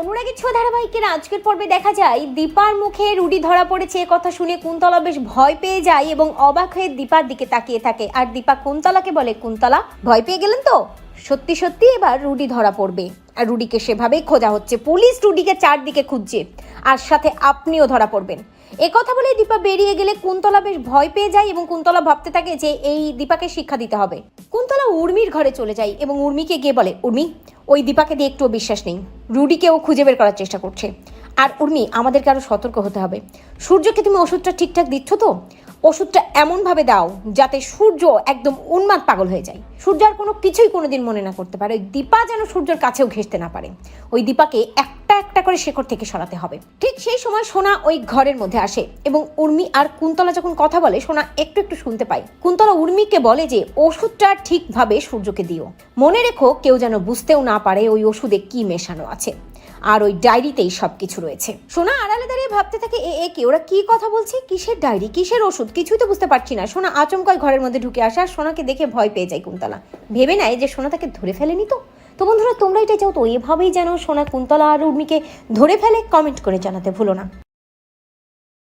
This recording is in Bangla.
অনুরাগী ছোঁয়া ধারাবাহিকের আজকের পর্বে দেখা যায়, দীপার মুখে রুডি ধরা পড়েছে, এ কথা শুনে কুন্তলা বেশ ভয় পেয়ে যায় এবং অবাক হয়ে দীপার দিকে তাকিয়ে থাকে। আর দীপা কুন্তলাকে বলে, কুন্তলা, ভয় পেয়ে গেলেন তো? সত্যি সত্যি, এবার রুডি ধরা পড়বে। আর রুডিকে সেভাবেই খোঁজা হচ্ছে। পুলিশ রুডিকে চারদিকে খুঁজছে, আর সাথে আপনিও ধরা পড়বেন। এ কথা বলে দীপা বেরিয়ে গেলে কুন্তলা বেশ ভয় পেয়ে যায় এবং কুন্তলা ভাবতে থাকে যে, এই দীপাকে শিক্ষা দিতে হবে। কুন্তলা উর্মির ঘরে চলে যায় এবং উর্মিকে গিয়ে বলে, উর্মি ওই দীপাকে দিয়ে একটুও বিশ্বাস নেই। রুডিকেও খুঁজে বের করার চেষ্টা করছে। আর উর্মি, আমাদেরকে আরও সতর্ক হতে হবে। সূর্যকে তুমি ওষুধটা ঠিকঠাক দিচ্ছ তো? ওষুধটা এমনভাবে দাও যাতে সূর্য একদম উন্মাদ পাগল হয়ে যায়। সূর্য আর কোনো কিছুই কোনোদিন মনে না করতে পারে। ওই দীপা যেন সূর্যের কাছেও ঘেঁষতে না পারে। ওই দীপাকে একটা একটা করে শেকড় থেকে সরাতে হবে। ঠিক সেই সময় সোনা ওই ঘরের মধ্যে আসে এবং উর্মি আর কুন্তলা যখন কথা বলে, সোনা একটু একটু শুনতে পায়। কুন্তলা উর্মিকে বলে যে, ওষুধটা ঠিকভাবে সূর্যকে দিও। মনে রেখো কেউ যেন বুঝতেও না পারে ওই ওষুধে কি মেশানো আছে। আর ওই ডায়েরিতেই সবকিছু রয়েছে। সোনা আড়ালে দাঁড়িয়ে ভাবতে থাকে, এ এ কি, ওরা কি কথা বলছে? কিসের ডায়েরি? কিসের ওষুধ? কিছুই তো বুঝতে পারছি না। সোনা আচমকায় ঘরের মধ্যে ঢুকে আসে সোনাকে দেখে ভয় পেয়ে যায় কুন্তলা। ভেবে নেয় যে সোনা তাকে ধরে ফেলেনি তো। তো বন্ধুরা তোমরা এটা চাও তো, এভাবেই যেন সোনা কুন্তলা আর উর্মিকে ধরে ফেলে কমেন্ট করে জানাতে ভুলো না।